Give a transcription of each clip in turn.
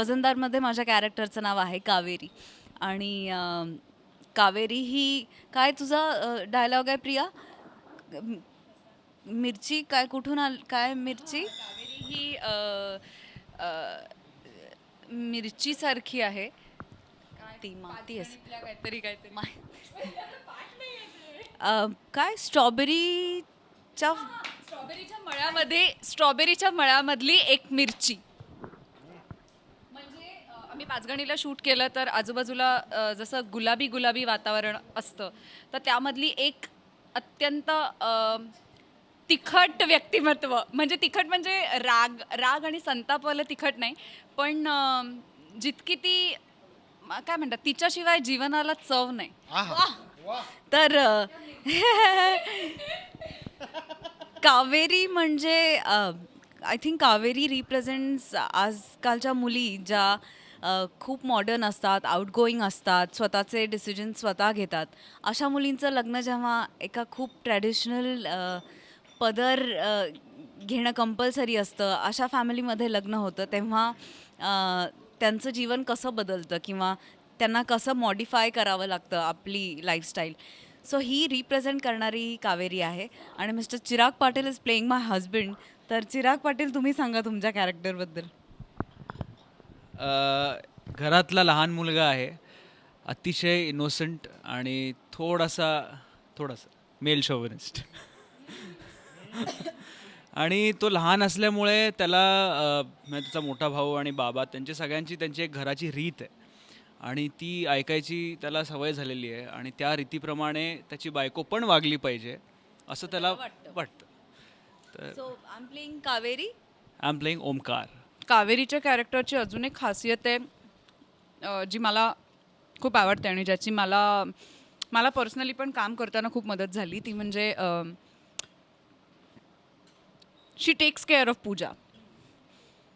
वजनदारमध्ये माझ्या कॅरेक्टरचं नाव आहे कावेरी. आणि कावेरी ही काय तुझा डायलॉग आहे प्रिया? मिरची काय कुठून आल काय मिरची? कावेरी ही मिरचीसारखी आहे. ती माती इथल्या काहीतरी काहीतरी काय स्ट्रॉबेरीच्या स्ट्रॉबेरीच्या मळ्यामध्ये स्ट्रॉबेरीच्या मळ्यामधली एक मिरची. आम्ही पाचगणीला शूट केलं तर आजूबाजूला अ, जसं गुलाबी गुलाबी वातावरण असतं तर त्यामधली एक अत्यंत अ, तिखट व्यक्तिमत्व म्हणजे तिखट म्हणजे राग राग आणि संतापवालं तिखट नाही पण अ, जितकी ती म- काय म्हणतात तिच्याशिवाय जीवनाला चव नाही. तर कावेरी म्हणजे आय थिंक कावेरी रिप्रेझेंट्स आजकालच्या मुली ज्या खूप मॉडर्न असतात आउटगोईंग असतात स्वतःचे डिसिजन स्वतः घेतात. अशा मुलींचं लग्न जेव्हा एका खूप ट्रॅडिशनल पदर घेणं कंपल्सरी असतं अशा फॅमिलीमध्ये लग्न होतं तेव्हा त्यांचं जीवन कसं बदलतं किंवा त्यांना कसं मॉडिफाय करावं लागतं आपली लाईफस्टाईल सो ही रिप्रेझेंट करणारी ही कावेरी आहे. आणि mister Chirag Patil is playing my husband तर चिराग पाटील तुम्ही सांगा तुमच्या कॅरेक्टरबद्दल घरातला लहान मुलगा आहे. अतिशय इनोसंट आणि थोडासा थोडासा मेल शोवनिस्ट आणि तो लहान असल्यामुळे त्याला म्हणजे त्याचा मोठा भाऊ आणि बाबा त्यांची सगळ्यांची त्यांची एक घराची रीत आहे. आणि ती ऐकायची त्याला सवय झालेली आहे. आणि त्या रीतीप्रमाणे त्याची बायको पण वागली पाहिजे असं त्याला वाटतं. तर so I am playing Kaveri I am playing Omkar कावेरीच्या कॅरेक्टरची अजून एक खासियत आहे जी मला खूप आवडते आणि ज्याची मला मला पर्सनली पण काम करताना खूप मदत झाली. ती म्हणजे she takes care of Pooja.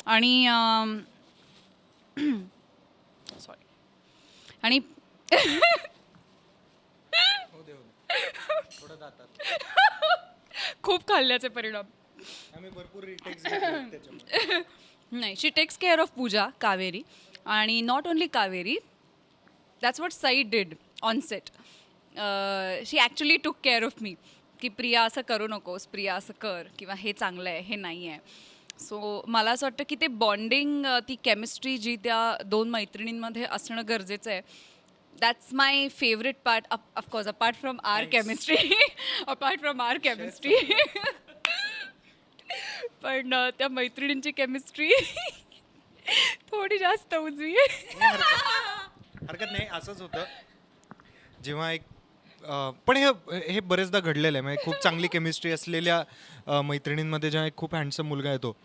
आणि सॉरी आणि खूप खाल्ल्याचे परिणाम. भरपूर नाही she takes care of Pooja Kaveri. आणि not only Kaveri that's what Sai did on set she actually took care of me की प्रिया असं करू नकोस प्रिया असं कर किंवा हे चांगलं आहे हे नाही आहे. सो मला असं वाटतं की ते बॉन्डिंग ती केमिस्ट्री जी त्या दोन मैत्रिणींमध्ये असणं गरजेचं आहे. That's my favourite part of course apart from our chemistry apart from our chemistry पण त्या मैत्रिणींची केमिस्ट्री थोडी जास्त उजवी आहे. हरकत नाही. असंच होतं. जेव्हा एक पण हे हे बरेचदा घडलेलं आहे. म्हणजे खूप चांगली केमिस्ट्री असलेल्या मैत्रिणींमध्ये जेव्हा एक खूप हँडसम मुलगा येतो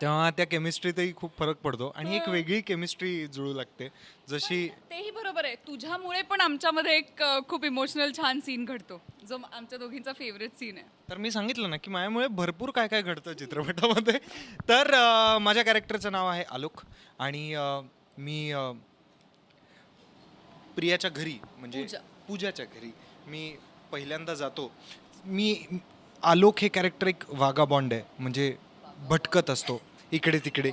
तेव्हा त्या केमिस्ट्रीतही खूप फरक पडतो. आणि एक वेगळी केमिस्ट्री जुळू लागते. जशी तेही बरोबर आहे. तुझ्यामुळे पण आमच्यामध्ये एक अ, खूप इमोशनल छान सीन घडतो. जो आमच्या दोघींचा फेवरेट सीन आहे. तर मी सांगितलं ना की माझ्यामुळे भरपूर काय काय घडतं चित्रपटामध्ये. तर अं, माझ्या कॅरेक्टरचं नाव आहे आलोक. आणि अं, मी अं, प्रियाच्या घरी म्हणजे पूजा. पूजाच्या घरी मी पहिल्यांदा जातो. मी आलोक हे कॅरेक्टर एक वागा बॉन्ड आहे. म्हणजे भटकत असतो. इकडे तिकडे.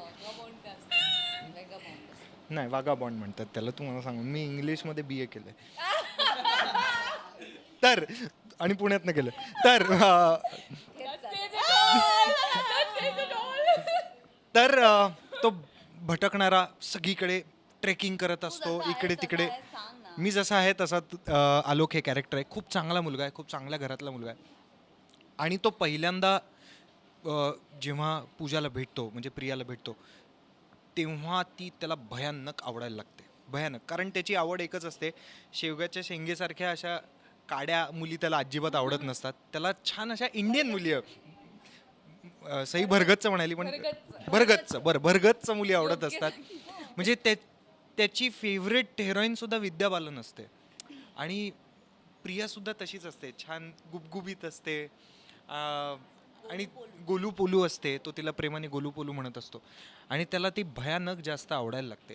नाही वागा बॉन्ड म्हणतात त्याला तुम्हाला सांगू. मी इंग्लिशमध्ये बी ए केलंय. तर आणि पुण्यातनं केलं. तर तर तो भटकणारा सगळीकडे ट्रेकिंग करत असतो इकडे तिकडे. मी जसा आहे तसा आलोक हे कॅरेक्टर आहे. खूप चांगला मुलगा आहे खूप चांगल्या घरातला मुलगा आहे. आणि तो पहिल्यांदा जेव्हा पूजाला भेटतो म्हणजे प्रियाला भेटतो तेव्हा ती त्याला भयानक आवडायला लागते. भयानक. कारण त्याची आवड एकच असते. शेवग्याच्या शेंगेसारख्या अशा काड्या मुली त्याला अजिबात आवडत नसतात. त्याला छान अशा इंडियन मुली सई भरगतचं म्हणाली पण भरगतचं बरं भरगतचं मुली आवडत असतात. म्हणजे त्या त्याची फेवरेट हेरोईन सुद्धा विद्या बालन असते. आणि प्रिया सुद्धा तशीच असते. छान गुबगुबीत असते. आणि गोलू पोलू असते तो तिला प्रेमाने गोलू पोलू म्हणत असतो. आणि त्याला ती भयानक जास्त आवडायला लागते.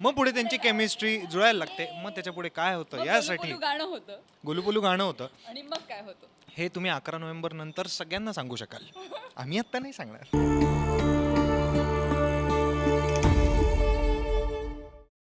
मग पुढे त्यांची केमिस्ट्री जुळायला लागते. मग त्याच्या पुढे काय होतं? यासाठी बोलू गाणं होतं. गोलू पोलू गाणं होतं. आणि मग काय होतं? हे तुम्ही अकरा नोव्हेंबर नंतर सगळ्यांना सांगू शकाल. आम्ही आत्ता नाही सांगणार.